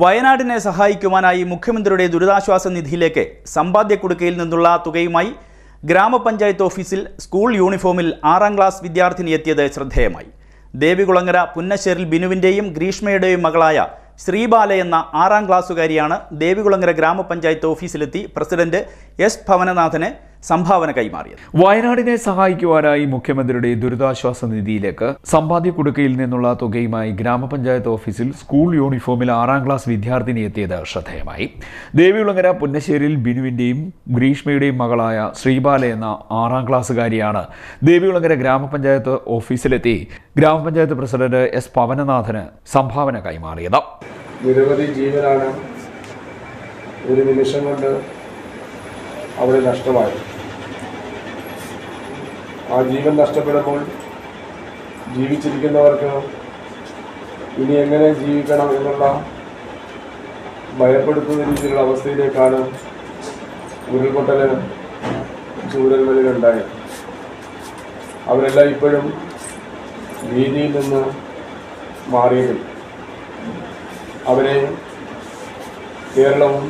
വയനാടിനെ സഹായിക്കുവാനായി മുഖ്യമന്ത്രിയുടെ ദുരിതാശ്വാസ നിധിയിലേക്ക് സമ്പാദ്യ കുടുക്കയിൽ നിന്നുള്ള തുകയുമായി ഗ്രാമപഞ്ചായത്ത് ഓഫീസിൽ സ്കൂൾ യൂണിഫോമിൽ ആറാം ക്ലാസ് വിദ്യാർത്ഥിനി എത്തിയത് ശ്രദ്ധേയമായി. ദേവികുളങ്ങര പുന്നശ്ശേരിൽ ബിനുവിന്റെയും ഗ്രീഷ്മയുടെയും മകളായ ശ്രീബാല എന്ന ആറാം ക്ലാസ്സുകാരിയാണ് ദേവികുളങ്ങര ഗ്രാമപഞ്ചായത്ത് ഓഫീസിലെത്തി പ്രസിഡന്റ് എസ് ഭവനനാഥന് സംഭാവന കൈമാറിയത്. വയനാടിനെ സഹായിക്കുവാനായി മുഖ്യമന്ത്രിയുടെ ദുരിതാശ്വാസ നിധിയിലേക്ക് സമ്പാദ്യ കുടുക്കയിൽ നിന്നുള്ള തുകയുമായി ഗ്രാമപഞ്ചായത്ത് ഓഫീസിൽ സ്കൂൾ യൂണിഫോമിൽ ആറാം ക്ലാസ് വിദ്യാർത്ഥിനി എത്തിയത് ശ്രദ്ധേയമായി. ദേവികുളങ്ങര പുന്നശ്ശേരിയിൽ ബിനുവിന്റെയും ഗ്രീഷ്മയുടെയും മകളായ ശ്രീബാല എന്ന ആറാം ക്ലാസ്സുകാരിയാണ് ദേവികുളങ്ങര ഗ്രാമപഞ്ചായത്ത് ഓഫീസിലെത്തി ഗ്രാമപഞ്ചായത്ത് പ്രസിഡന്റ് എസ് പവനനാഥന് സംഭാവന കൈമാറിയത്. നിരവധി ജീവനാണ് ഒരു നിമിഷം കൊണ്ട് അവിടെ നഷ്ടമായി. ആ ജീവൻ നഷ്ടപ്പെടുമ്പോൾ ജീവിച്ചിരിക്കുന്നവർക്ക് ഇനി എങ്ങനെ ജീവിക്കണം എന്നുള്ള ഭയപ്പെടുത്തുന്ന രീതിയിലുള്ള അവസ്ഥയിലേക്കാണ് ഉരുൾപൊട്ടൽ ചൂരൽമലയിലുണ്ടായത് അവരെല്ലാം ഇപ്പോഴും ഭീതിയിൽ നിന്ന് മാറിയിട്ടില്ല അവരെ കേരളവും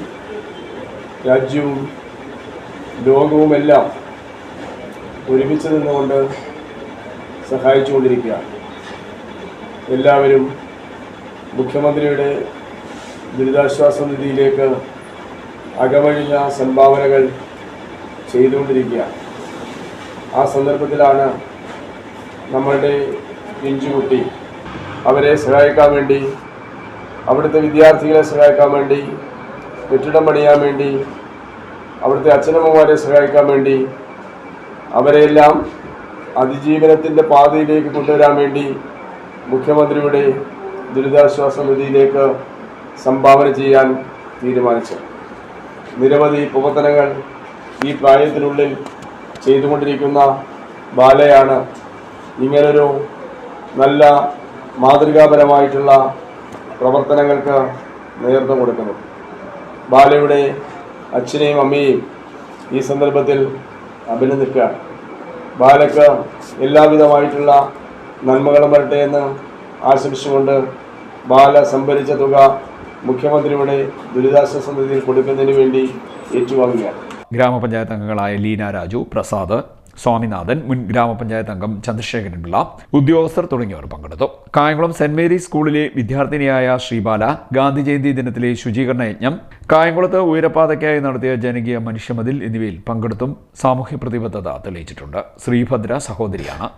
രാജ്യവും ലോകവുമെല്ലാം ഒരുമിച്ച് നിന്നുകൊണ്ട് സഹായിച്ചുകൊണ്ടിരിക്കുകയാണ് എല്ലാവരും മുഖ്യമന്ത്രിയുടെ ദുരിതാശ്വാസ നിധിയിലേക്ക് അകമഴിഞ്ഞ സംഭാവനകൾ ചെയ്തുകൊണ്ടിരിക്കുകയാണ് ആ സന്ദർഭത്തിലാണ് നമ്മളുടെ പിഞ്ചുകുട്ടി അവരെ സഹായിക്കാൻ വേണ്ടി അവിടുത്തെ വിദ്യാർത്ഥികളെ സഹായിക്കാൻ വേണ്ടി കെട്ടിടം പണിയാൻ വേണ്ടി അവിടുത്തെ അച്ഛനമ്മമാരെ സഹായിക്കാൻ വേണ്ടി അവരെയെല്ലാം അതിജീവനത്തിന്റെ പാതയിലേക്ക് കൊണ്ടുവരാൻ വേണ്ടി മുഖ്യമന്ത്രിയുടെ ദുരിതാശ്വാസ നിധിയിലേക്ക് സംഭാവന ചെയ്യാൻ തീരുമാനിച്ചു നിരവധി പ്രവർത്തനങ്ങൾ ഈ പ്രായത്തിനുള്ളിൽ ചെയ്തുകൊണ്ടിരിക്കുന്ന ബാലയാണ് ഇങ്ങനൊരു നല്ല മാതൃകാപരമായിട്ടുള്ള പ്രവർത്തനങ്ങൾക്ക് നേതൃത്വം കൊടുക്കുന്നത്. ബാലയുടെ അച്ഛനെയും അമ്മയെയും ഈ സന്ദർഭത്തിൽ അഭിനന്ദിക്കുകയാണ് ബാലക്ക് എല്ലാവിധമായിട്ടുള്ള നന്മകളും വരട്ടെ എന്ന് ആശംസിച്ചുകൊണ്ട് ബാല സംഭരിച്ച തുക മുഖ്യമന്ത്രിയുടെ ദുരിതാശ്വാസ നിധിയിൽ കൊടുക്കുന്നതിന് വേണ്ടി ഏറ്റുവാങ്ങുകയാണ്. ഗ്രാമപഞ്ചായത്ത് അംഗങ്ങളായ ലീന രാജു പ്രസാദ് സ്വാമിനാഥൻ മുൻ ഗ്രാമപഞ്ചായത്ത് അംഗം ചന്ദ്രശേഖരൻ പിള്ള ഉദ്യോഗസ്ഥർ തുടങ്ങിയവർ പങ്കെടുത്തു. കായംകുളം സെന്റ് മേരീസ് സ്കൂളിലെ വിദ്യാർത്ഥിനിയായ ശ്രീബാല ഗാന്ധി ജയന്തി ദിനത്തിലെ ശുചീകരണ യജ്ഞം കായംകുളത്ത് ഉയരപ്പാതയ്ക്കായി നടത്തിയ ജനകീയ മനുഷ്യമതിൽ എന്നിവയിൽ പങ്കെടുത്തും സാമൂഹ്യ പ്രതിബദ്ധത തെളിയിച്ചിട്ടുണ്ട്. ശ്രീഭദ്ര സഹോദരിയാണ്.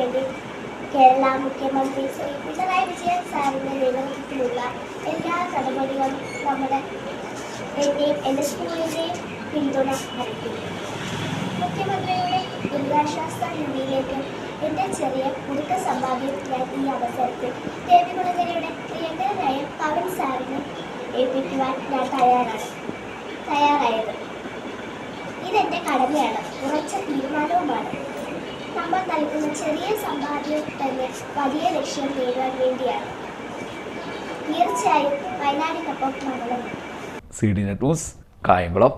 വേണ്ടി കേരള മുഖ്യമന്ത്രി ശ്രീ പിണറായി വിജയൻ സാറിന്റെ നേതൃത്വത്തിലുള്ള എല്ലാ നടപടികളും നമ്മുടെ എന്റെയും എന്റെ സ്കൂളിന്റെയും പിന്തുണ അറിയിക്കുന്നു മുഖ്യമന്ത്രിയുടെ ദുരിതാശ്വാസ നിധിയിലേക്ക് എന്റെ ചെറിയ കുടുക്ക സമ്പാദ്യം ഞാൻ ഈ അവസരത്തിൽ ദേവികുളങ്ങരയുടെ പ്രിയങ്കരനായ പവൻ സാറിന് ഏൽപ്പിക്കുവാൻ ഞാൻ തയ്യാറാണ് തയ്യാറായത്. ഇതെന്റെ കടമയാണ് ഉറച്ച തീരുമാനവുമാണ്. നമ്മൾ നൽകുന്ന ചെറിയ സമ്പാദ്യം തന്നെ വലിയ ലക്ഷ്യം നേടാൻ വേണ്ടിയാണ്. തീർച്ചയായും വയനാടിനൊപ്പം നമ്മളും C D net news Kayamkulam.